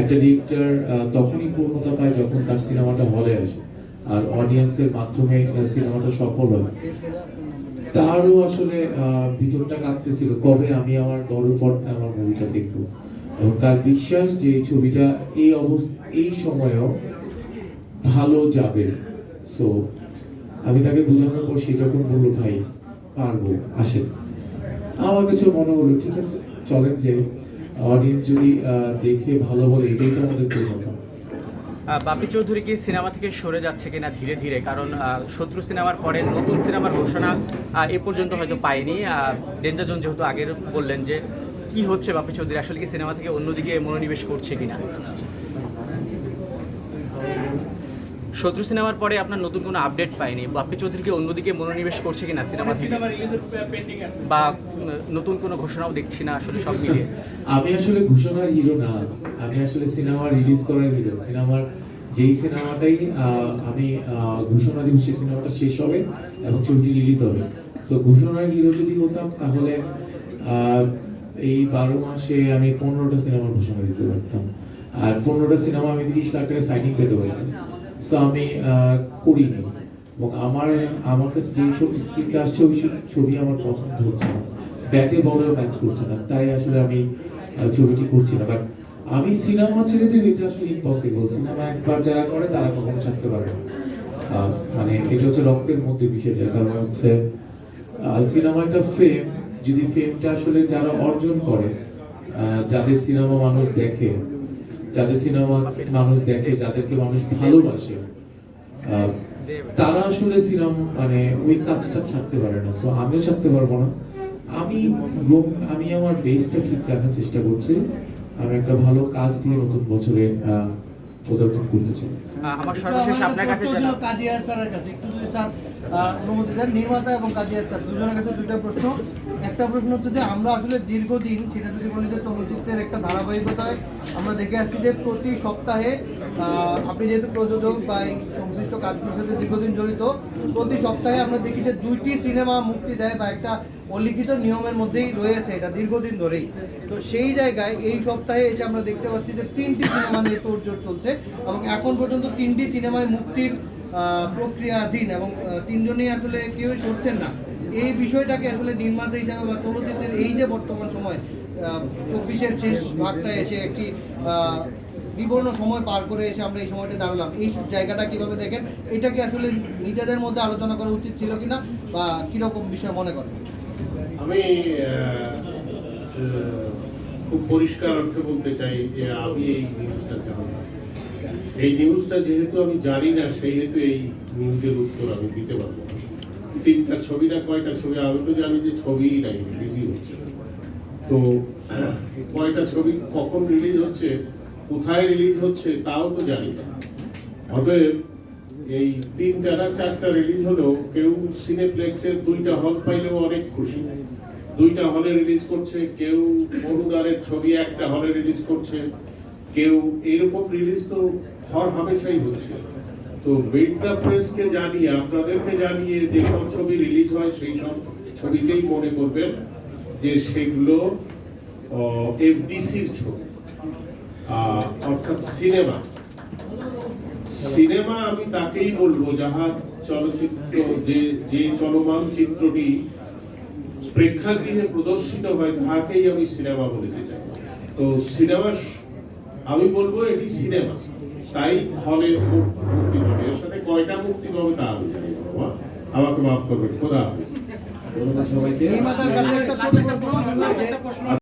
একটা ডিরেক্টর তখনই পূর্ণতা পায় যখন তার সিনেমাটা হলে আসে, আর অডিয়েন্সের মাধ্যমে সিনেমাটা সফল হয়, তারও আসলে ভিতরটা কাঁদতেছিল কবে আমি আমার বড় পর্দায় আমার মুভিটা দেখব? এবং তার বিশ্বাস যে এই ছবিটা এই অবস্থা, এই সময়েও ভালো যাবে। সো আমি তাকে বোঝানোর পর সে যখন বলল, ভাই, পারব, আসেন। আমার কাছে মনে হলো, ঠিক আছে, চলেন যে অডিয়েন্স যদি দেখে ভালো বলে, এটাই তো আমাদের বাপি চৌধুরী কি সিনেমা থেকে সরে যাচ্ছে কিনা ধীরে ধীরে? কারণ শত্রু সিনেমার পরে নতুন সিনেমার ঘোষণা এ পর্যন্ত হয়তো পায়নি। ডেঞ্জার জোন যেহেতু আগের বললেন যে, কি হচ্ছে বাপি চৌধুরী? আসলে কি সিনেমা থেকে অন্যদিকে মনোনিবেশ করছে কিনা? শত্রু সিনেমার পরে আপনার নতুন কোনো আপডেট পাইনি। বাপ্পি চৌধুরীকে অন্যদিকে মনোনিবেশ করছে কিনা সিনেমা সিনেমা রিলিজের পেন্ডিং আছে। বা নতুন কোনো ঘোষণাও দেখছি না আসলে সব মিলিয়ে। আমি আসলে ঘোষণার হিরো না। আমি আসলে সিনেমা রিলিজ করার হিরো সিনেমার যেই সিনেমাটাই আহ, আমি আহ, ঘোষণা দিব সেই সিনেমাটা শেষ হবে এবং ছবিটি রিলিজ হবে। তো ঘোষণার হিরো যদি হতাম তাহলে আহ, এই বারো মাসে আমি পনেরোটা সিনেমার ঘোষণা দিতে পারতাম। আর পনেরোটা সিনেমা আমি তিরিশ লাখ টাকা সাইনিং পেতে পারতাম সো আমি করিনি। এবং আমার আমার কাছে যে ছবি স্ক্রিপ্টটা আসছে, ওই সব ছবি আমার পছন্দ হচ্ছে না। ব্যাটে বলেও ম্যাচ করছে না। তাই আসলে আমি ছবিটি করছি না। বাট আমি সিনেমা ছেড়ে দেবো এটা আসলে ইম্পসিবল সিনেমা একবার যারা করে, তারা কখনো ছাড়তে পারে মানে এটা হচ্ছে রক্তের মধ্যে মিশে যায়। কারণ হচ্ছে সিনেমা একটা ফেম যদি ফেমটা আসলে যারা অর্জন করে যাদের সিনেমা মানুষ দেখে যাদের সিনেমা মানুষ দেখে যাদেরকে মানুষ ভালোবাসে তারা আসলে সিনেমা মানে ওই কাজটা ছাড়তে পারে না। সো আমিও ছাড়তে পারব না। আমি লোক- আমি আমার বেসটা ঠিক রাখার চেষ্টা করছি। আমি একটা ভালো কাজ দিয়ে নতুন বছরে আহ, পদার্পণ করতে চাই। আমার সর্বশেষ আপনার কাছে কাছে। একটু অনুমতি দেন নির্মাতা এবং কাজী স্যার দুজনের কাছে দুইটা প্রশ্ন। একটা প্রশ্ন হচ্ছে যে, আমরা আসলে দীর্ঘদিন, সেটা যদি বলি যে চলচ্চিত্রের একটা ধারাবাহিকতায়, আমরা দেখে আসছি যে প্রতি সপ্তাহে আপনি যেহেতু প্রযোজক বা এই সংশ্লিষ্ট কাজগুলোর সাথে দীর্ঘদিন জড়িত, প্রতি সপ্তাহে আমরা দেখি যে দুইটি সিনেমা মুক্তি দেয় বা একটা অলিখিত নিয়মের মধ্যেই রয়েছে এটা দীর্ঘদিন ধরেই। তো সেই জায়গায় এই সপ্তাহে এসে আমরা দেখতে পাচ্ছি যে তিনটি সিনেমা নিয়ে তোড়জোড় চলছে এবং এখন পর্যন্ত তিনটি সিনেমায় মুক্তির প্রক্রিয়াধীন এবং তিনজনই আসলে কেউই সরছেন না। এই বিষয়টাকে আসলে নির্মাতা হিসাবে বা চলচ্চিত্রের এই যে বর্তমান সময় চব্বিশের শেষ ভাগটায় এসে একটি বিবর্ণ সময় পার করে এসে আমরা এই সময়টা দাঁড়ালাম। এই জায়গাটা কীভাবে দেখেন এটা কি আসলে নিজেদের মধ্যে আলোচনা করা উচিত ছিল কিনা বা কীরকম বিষয় মনে করেন? আমি খুব পরিষ্কার অর্থে বলতে চাই যে আমি এই নিউজটা জানি। এই নিউজটা যেহেতু আমি জানি না, সেহেতু এই নিউজের উত্তর আমি দিতে পারব তিনটা ছবি না, কয়টা ছবি? আমি তো জানি যে ছবিই নাই রিলিজই হচ্ছে। তো কয়টা ছবি কখন রিলিজ হচ্ছে, কোথায় রিলিজ হচ্ছে, তাও তো জানি না। অতএব এই তিনটা না, চারটা রিলিজ হলো কেউ সিনেপ্লেক্সের দুইটা হল পাইলেও অনেক খুশি। দুইটা হলে রিলিজ করছে, কেউ অনুদানের ছবি একটা হলে রিলিজ করছে। কেউ এরকম রিলিজ তো হর হামেশাই হচ্ছে। তো মিডটা প্রেসকে জানিয়ে, আপনাদেরকে জানিয়ে যে সব ছবি রিলিজ হয়, সেই সব ছবিকেই মনে করবেন যে সেগুলো এফডিসির ছবি। অর্থাৎ সিনেমা সিনেমা আমি তাকেই বলব যাহার চলচ্চিত্র, যে যে চলমান চিত্রটি প্রেক্ষাগৃহে প্রদর্শিত হয় তাহাকেই আমি সিনেমা বলতে চাই। তো সিনেমা আমি বলব এটি সিনেমা। তাই হলে মুক্তি পাবে। এর সাথে কয়টা মুক্তি পাবে তা আমি জানি বাবা। আমাকে মাফ করবেন খোদা হাফেজ। ধন্যবাদ সবাইকে।